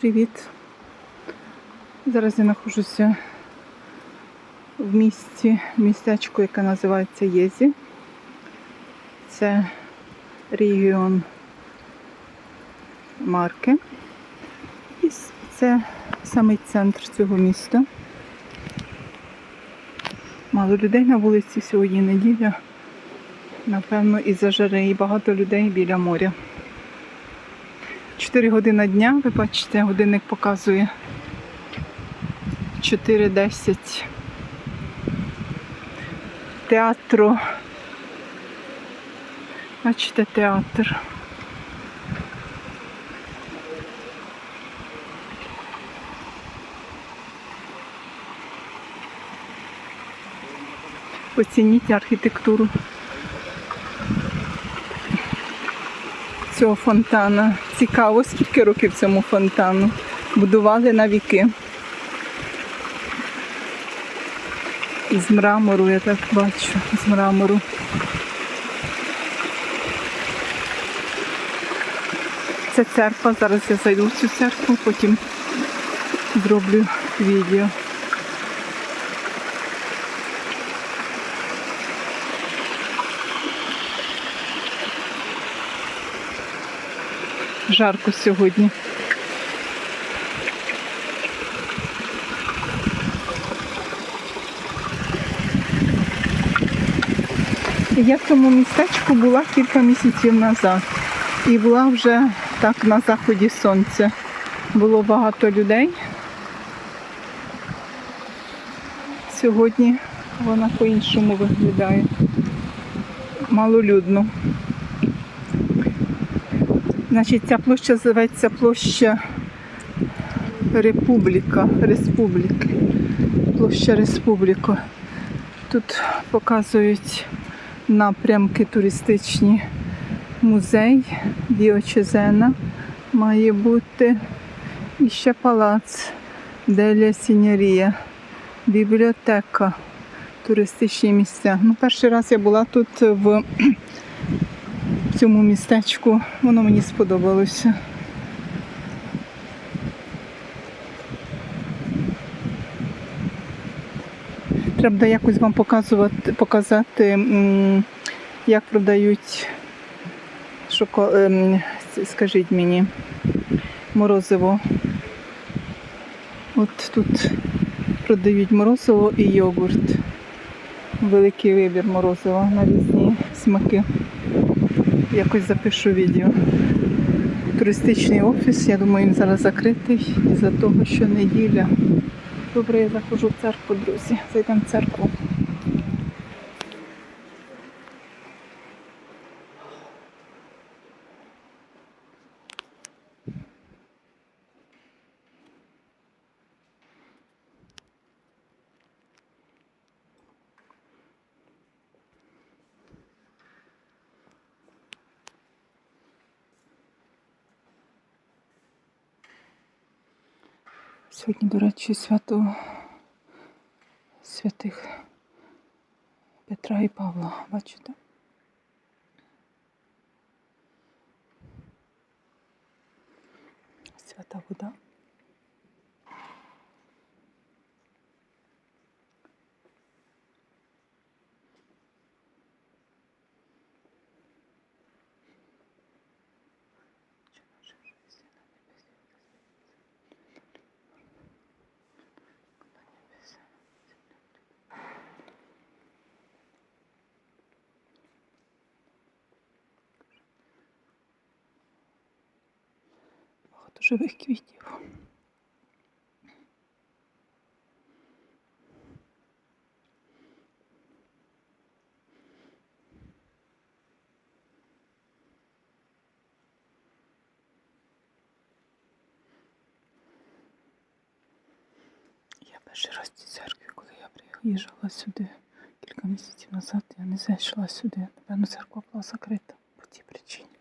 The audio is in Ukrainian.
Привіт! Зараз я знаходжуся в місті, містечку, яке називається Єзі. Це регіон Марки. І це самий центр цього міста. Мало людей на вулиці сьогодні неділя. Напевно, із-за жари і багато людей біля моря. 4 години дня, ви бачите, годинник показує 4.10. Театру. Бачите, театр. Оцініть архітектуру цього фонтана. Цікаво, скільки років цьому фонтану. Будували на віки. З мрамору, я так бачу, з мрамору. Це церква. Зараз я зайду в цю церкву, потім зроблю відео. Жарко сьогодні. Я в цьому містечку була кілька місяців назад. І була вже так на заході сонця. Було багато людей. Сьогодні вона по-іншому виглядає. Малолюдно. Значить, ця площа зветься площа Републіка. Республіки. Площа Республіка. Тут показують напрямки туристичні. Музей Діочезена має бути. І ще палац Деля Сінярія. Бібліотека. Туристичні місця. Ну, перший раз я була тут в цьому містечку. Воно мені сподобалося. Треба якось вам показувати, показати, як продають шоко... ем, скажіть мені, морозиво. От тут продають морозиво і йогурт. Великий вибір морозива на різні смаки. Якось запишу відео. Туристичний офіс, я думаю, він зараз закритий із-за того, що неділя. Добре, я заходжу в церкву, друзі. Зайдемо в церкву. Сьогодні, до речі, свято святих Петра і Павла, бачите? Свята вода. Багато живих квітів. Я перший раз в цій коли я приїжджала сюди кілька місяців назад, я не зайшла сюди. Напевно, церква була закрита по тій причині.